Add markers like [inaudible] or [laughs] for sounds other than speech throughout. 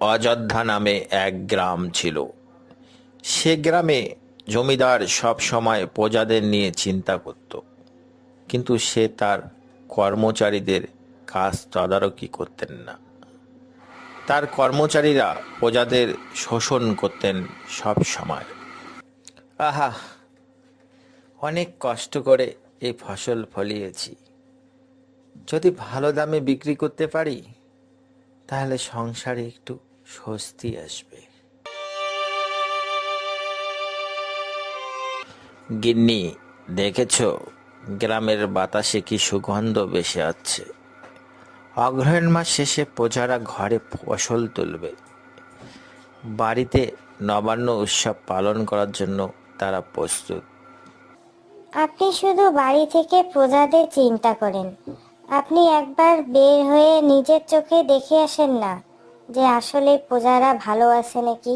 অযোধ্যা নামে এক গ্রাম ছিল। সে গ্রামে জমিদার সব সময় প্রজাদের নিয়ে চিন্তা করত। কিন্তু সে তার কর্মচারীদের কাজ তদারকি করতেন না। তার কর্মচারীরা প্রজাদের শোষণ করতেন সব সময়। আহা, অনেক কষ্ট করে এই ফসল ফলিয়েছি। যদি ভালো দামে বিক্রি করতে পারি, তাহলে সংসারে একটু স্বস্তি আসবে। গিন্নি, দেখেছ, গ্রামের বাতাসে কি সুগন্ধ বেশি আছে অগ্রহায়ণ মাস শেষে প্রজারা ঘরে ফসল তুলবে। বাড়িতে নবান্ন উৎসব পালন করার জন্য তারা প্রস্তুত। আপনি শুধু বাড়ি থেকে প্রজাদের চিন্তা করেন। আপনি একবার বের হয়ে নিজের চোখে দেখে আসেন না যে আসলে প্রজারা ভালো আছে নাকি।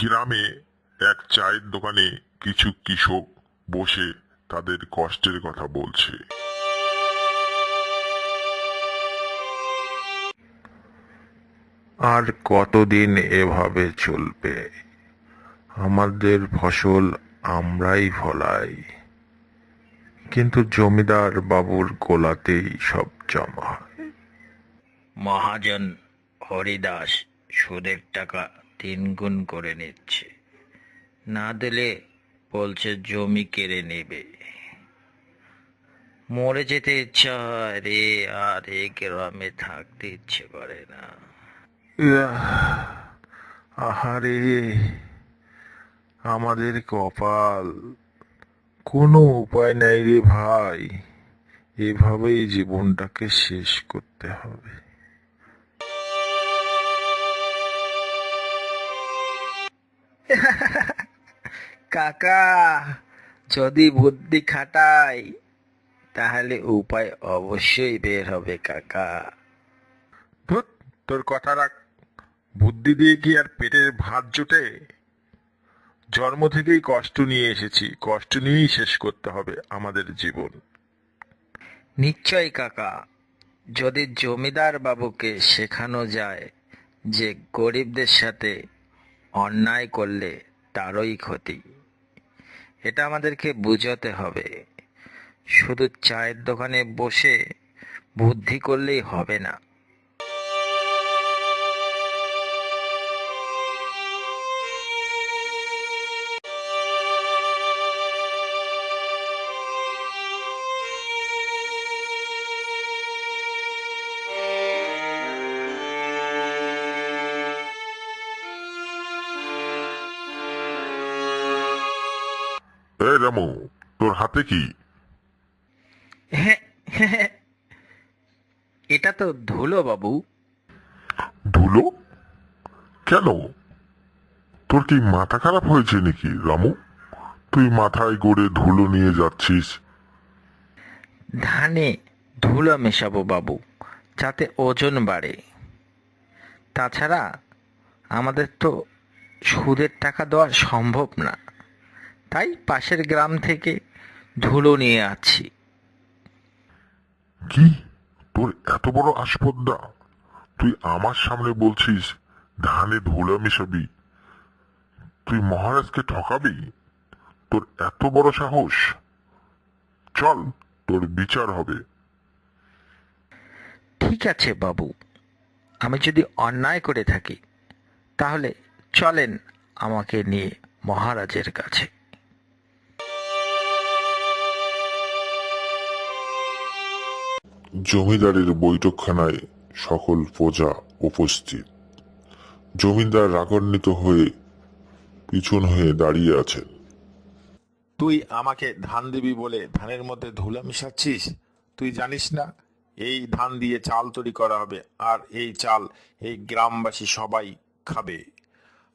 গ্রামে এক চায়ের দোকানে কিছু কৃষক বসে তাদের কষ্টের কথা বলছে। আর কতদিন এভাবে চলবে? আমাদের ফসল আমরাই ফলাই। কিন্তু জমিদার বাবুর গোলাতেই সব জমা হয়। মহাজন হরিদাস সুদের টাকা তিন গুণ করে নিচ্ছে। না দিলে বলছে জমি কেড়ে নেবে। মরে যেতে ইচ্ছা হয় রে, আর এই গ্রামে থাকতে ইচ্ছে করে না। আহারে, আমাদের কপাল কোনো উপায় নাই রে ভাই। এভাবেই জীবনটাকে শেষ করতে হবে। [laughs] কাকা, যদি বুদ্ধি খাটাই, তাহলে উপায় অবশ্যই বের হবে, কাকা। তোর কথা রাখ। বুদ্ধি দিয়ে কি আর পেটের ভাত জোটে? জন্ম থেকেই কষ্ট নিয়ে এসেছি। কষ্ট নিয়েই শেষ করতে হবে আমাদের জীবন। নিশ্চয় কাকা, যদি জমিদার বাবুকে শেখানো যায় যে গরিবদের সাথে অন্যায় করলে তারই ক্ষতি, এটা আমাদেরকে বুঝাতে হবে। শুধু চায়ের দোকানে বসে বুদ্ধি করলেই হবে না। এই রামু তোর হাতে কি? এটা তো ধুলো বাবু। ধুলো? কেন? তোর কি মাথা খারাপ হয়েছে নাকি রামু? তুই মাথায় গড়ে ধুলো নিয়ে যাচ্ছিস। ধানে ধুলো মেশাবো বাবু যাতে ওজন বাড়ে। তাছাড়া আমাদের তো সুদের টাকা দেওয়া সম্ভব না। তাই পাশের গ্রাম থেকে ধুলো নিয়ে আছি। কি? তোর এত বড় আসপদ্দা। তুই আমার সামনে বলছিস ধানে ধুলো মেশাবি। তুই মহারাজকে ঠকাবি? তোর এত বড় সাহস। চল তোর বিচার হবে। ঠিক আছে বাবু আমি যদি অন্যায় করে থাকি তাহলে চলেন আমাকে নিয়ে মহারাজের কাছে। জমিদারের বৈঠকখানায় সকল প্রজা উপস্থিত। জমিদার রাগান্বিত হয়ে পিছন হয়ে দাঁড়িয়ে আছেন। তুই আমাকে ধান দিবি বলে ধানের মধ্যে ধুলা মিশাচ্ছিস? তুই জানিস না, এই ধান দিয়ে চাল তৈরি করা হবে আর এই চাল এই গ্রামবাসী সবাই খাবে।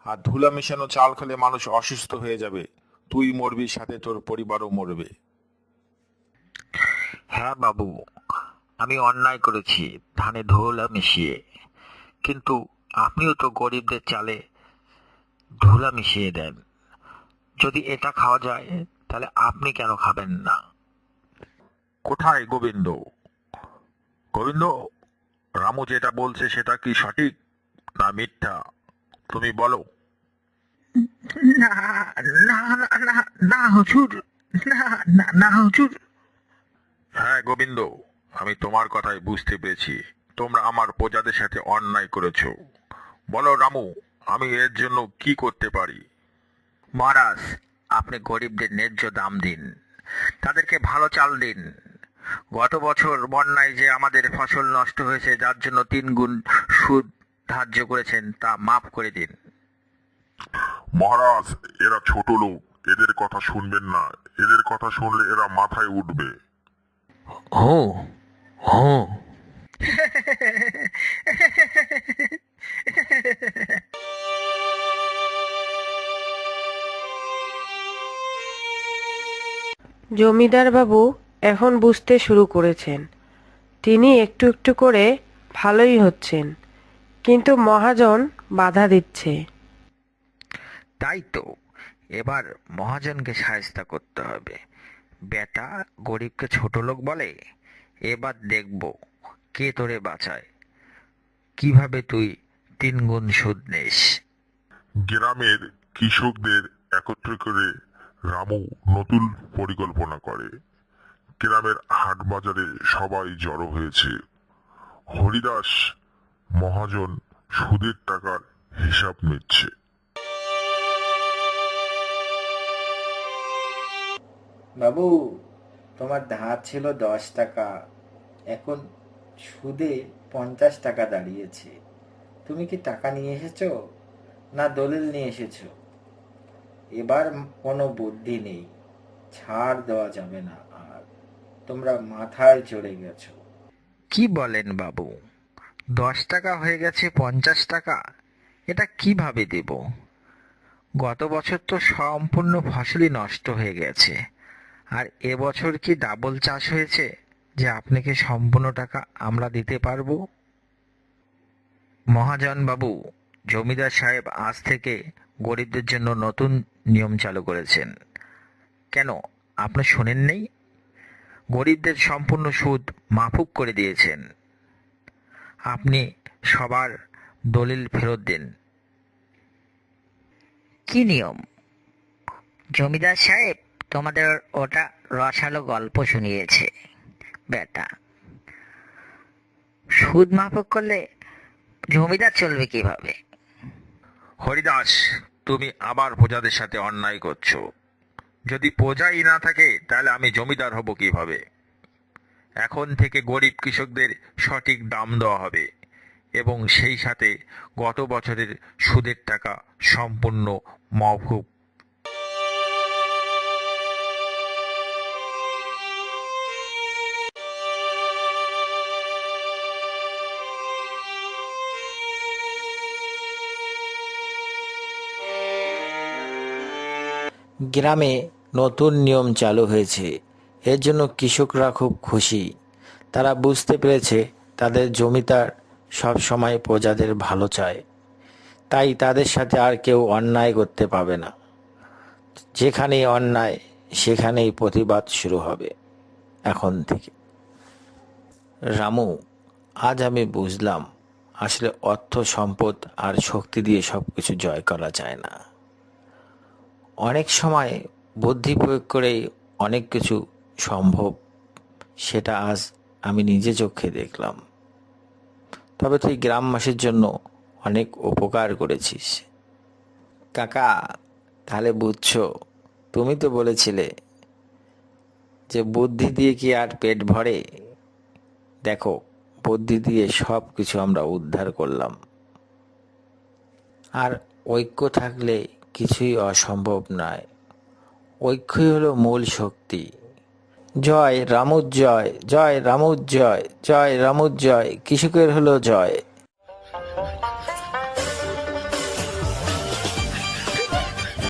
আর ধুলা মেশানো চাল খেলে মানুষ অসুস্থ হয়ে যাবে। তুই মরবি, সাথে তোর পরিবারও মরবে। হ্যাঁ বাবু। আমি অন্যায় করেছি ধানে ধোলা মিশিয়ে। কিন্তু আপনিও তো গরিবদের চালে ধুলা মিশিয়ে দেন। যদি এটা খাওয়া যায় তাহলে আপনি কেন খাবেন না? কোথায় গোবিন্দ? গোবিন্দ রামু যেটা বলছে সেটা কি সঠিক না মিথ্যা? তুমি বলো। না না না না হুজুর না না না হুজুর। হ্যাঁ গোবিন্দ। আমি তোমার কথাই বুঝতে পেরেছি। তোমরা আমার প্রজাদের সাথে অন্যায় করেছ। বলো রামু আমি এর জন্য কি করতে পারি? মহারাজ আপনি গরিবদের ন্যায্য দাম দিন। তাদেরকে ভালো চাল দিন। গত বছর বন্যায় যে আমাদের ফসল নষ্ট হয়েছে যার জন্য তিন গুণ সুদ ধার্য করেছেন তা মাফ করে দিন। মহারাজ এরা ছোট লোক। এদের কথা শুনবেন না। এদের কথা শুনলে এরা মাথায় উঠবে। হো হো জমিদার বাবু এখন বুঝতে শুরু করেছেন। তিনি একটু একটু করে ভালোই হচ্ছেন কিন্তু মহাজন বাধা দিচ্ছে। তাই তো এবার মহাজনকে সাহায্য করতে হবে। বেটা গরিবকে ছোট লোক বলে? এবার দেখব কে তোরে বাঁচায়। কীভাবে তুই তিন গুণ সুদ নিস? গ্রামের কৃষকদের একত্র করে রামু নতুন পরিকল্পনা করে। গ্রামের হাট বাজারে সবাই জড়ো হয়েছে। হরিদাস মহাজন সুদের টাকার হিসাব নিচ্ছে। বাবু তোমার ধার ছিল দশ টাকা। এখন সুদে পঞ্চাশ টাকা দাঁড়িয়েছে। তুমি কি টাকা নিয়ে এসেছ? না দলিল নিয়ে এসেছ? এবার কোনো বুদ্ধি নেই। ছাড় দেওয়া যাবে না আর। তোমরা মাথায় চড়ে গেছো। কি বলেন বাবু? দশ টাকা হয়ে গেছে পঞ্চাশ টাকা। এটা কীভাবে দেব? গত বছর তো সম্পূর্ণ ফসলই নষ্ট হয়ে গেছে। আর এবছর কি ডাবল চাষ হয়েছে? যে আপনাকে সম্পূর্ণ টাকা আমরা দিতে পারব? মহাজন বাবু, জমিদার সাহেব আজ থেকে গরিবদের জন্য নতুন নিয়ম চালু করেছেন। কেন, আপনি শোনেন নেই? গরিবদের সম্পূর্ণ সুদ মাফুক করে দিয়েছেন। আপনি সবার দলিল ফেরত দিন। কি নিয়ম? জমিদার সাহেব তোমাদের ওটা রসালো গল্প শুনিয়েছে। বেটা। সুদ মাফক করলে জমিদার চলবে কীভাবে? হরিদাস, তুমি আবার প্রজাদের সাথে অন্যায় করছ। যদি প্রজাই না থাকে, তাহলে আমি জমিদার হব কীভাবে? এখন থেকে গরিব কৃষকদের সঠিক দাম দেওয়া হবে এবং সেই সাথে গত বছরের সুদের টাকা সম্পূর্ণ মওকুফ গ্রামে নতুন নিয়ম চালু হয়েছে। এর জন্য কৃষকরা খুব খুশি। তারা বুঝতে পেরেছে তাদের জমিদার সব সময় প্রজাদের ভালো চায়। তাই তাদের সাথে আর কেউ অন্যায় করতে পাবে না। যেখানেই অন্যায়, সেখানেই প্রতিবাদ শুরু হবে। এখন থেকে। রামু, আজ আমি বুঝলাম আসলে অর্থ, সম্পদ আর শক্তি দিয়ে সব কিছু জয় করা যায় না। অনেক সময় বুদ্ধি প্রয়োগ করেই অনেক কিছু সম্ভব, সেটা আজ আমি নিজে চোখে দেখলাম। তবে তুই গ্রামবাসীর জন্য অনেক উপকার করেছিস। কাকা, তাহলে বুঝছ, তুমি তো বলেছিলে যে বুদ্ধি দিয়ে কি আর পেট ভরে? দেখো, বুদ্ধি দিয়ে সব কিছু আমরা উদ্ধার করলাম। আর ঐক্য থাকলে কিছুই অসম্ভব নয়। ঐক্যই হলো মূল শক্তি। জয়, রামুজ্জয় জয় রামুজ্জয় জয়, রামুজ্জয়, কৃষকের হলো জয়।